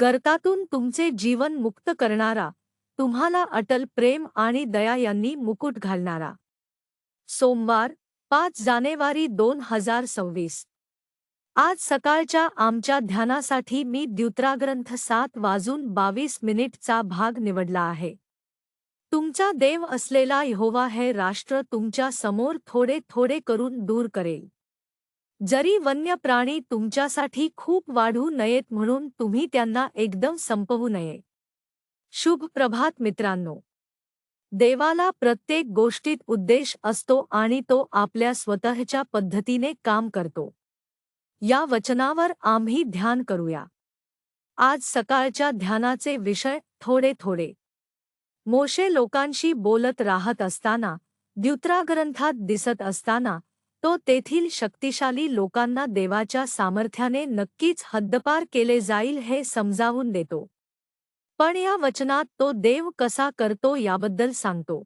गर्तातून तुमचे जीवन मुक्त करणारा तुम्हाला अटल प्रेम आणि दया यांनी मुकुट घालणारा. सोमवार पाच जानेवारी दोन हजार सव्वीस. आज सकाळच्या आमच्या ध्यानासाठी मी द्युत्राग्रंथ सात वाजून बावीस मिनिटचा भाग निवडला आहे. तुमचा देव असलेला यहोवा हे राष्ट्र तुमच्यासमोर थोडे थोडे करून दूर करेल. जरी वन्य प्राणी तुमच्यासाठी खूप वाढू नयेत म्हणून तुम्ही त्यांना एकदम संपवू नये. शुभ प्रभात मित्रांनो. देवाला प्रत्येक गोष्टीत उद्देश असतो आणि तो आपल्या स्वतःच्या पद्धतीने काम करतो. या वचनावर आम्ही ध्यान करूया. आज सकाळच्या ध्यानाचे विषय थोडे थोडे. मोशे लोकांशी बोलत राहत असताना द्युत्राग्रंथात दिसत असताना तो तेथील शक्तिशाली लोकांना देवाच्या सामर्थ्याने नक्कीच हद्दपार केले जाईल हे समजावून देतो. पण या वचनात तो देव कसा करतो याबद्दल सांगतो.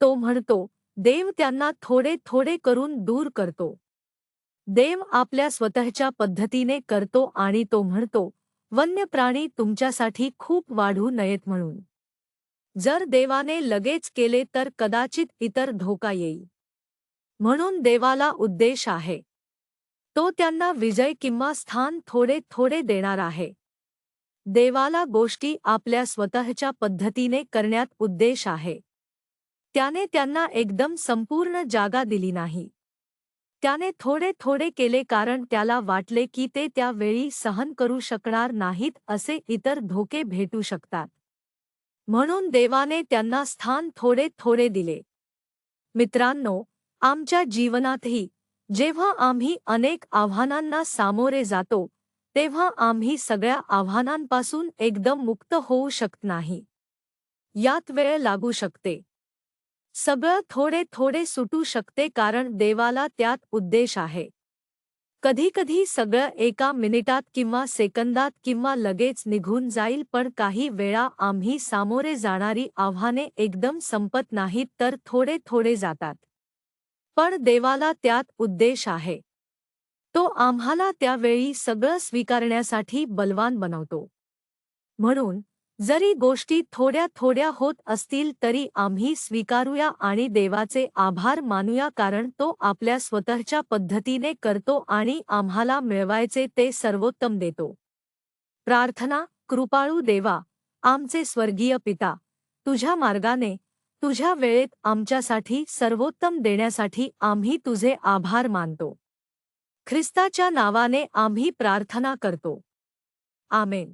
तो म्हणतो देव त्यांना थोडे थोडे करून दूर करतो. देव आपल्या स्वतःच्या पद्धतीने करतो आणि तो म्हणतो वन्य प्राणी तुमच्यासाठी खूप वाढू नयेत म्हणून. जर देवाने लगेच केले तर कदाचित इतर धोका येईल. म्हणून देवाला उद्देश आहे. तो त्यांना विजय किंवा स्थान थोडे थोडे देणार आहे. देवाला गोष्टी आपल्या स्वतःच्या पद्धतीने करण्यात उद्देश आहे. त्याने त्यांना एकदम संपूर्ण जागा दिली नाही. त्याने थोडे थोडे केले कारण त्याला वाटले की ते त्यावेळी सहन करू शकणार नाहीत असे इतर धोके भेटू शकतात. म्हणून देवाने त्यांना स्थान थोडे थोडे दिले. मित्रांनो आमच्या जीवनातही जेव्हा आम्ही अनेक आव्हानांना सामोरे जातो तेव्हा आम्ही सगळ्या आव्हानांपासून एकदम मुक्त होऊ शकत नाही. यात वेळ लागू शकते. सगळं थोडे थोडे सुटू शकते कारण देवाला त्यात उद्देश आहे. कधीकधी सगळं एका मिनिटात किंवा सेकंदात किंवा लगेच निघून जाईल पण काही वेळा आम्ही सामोरे जाणारी आव्हाने एकदम संपत नाहीत तर थोडे थोडे जातात. पण देवाला त्यात उद्देश आहे. तो आम्हाला त्यावेळी सगळं स्वीकारण्यासाठी बलवान बनवतो. म्हणून जरी गोष्टी थोड्या थोड्या होत असतील तरी आम्ही स्वीकारूया आणि देवाचे आभार मानूया कारण तो आपल्या स्वतःच्या पद्धतीने करतो आणि आम्हाला मिळवायचे ते सर्वोत्तम देतो. प्रार्थना कृपाळू देवा आमचे स्वर्गीय पिता तुझ्या मार्गाने तुझ्या वेळेत आमच्यासाठी सर्वोत्तम देण्यासाठी आम्ही तुझे आभार मानतो. ख्रिस्ताच्या नावाने आम्ही प्रार्थना करतो. आमेन.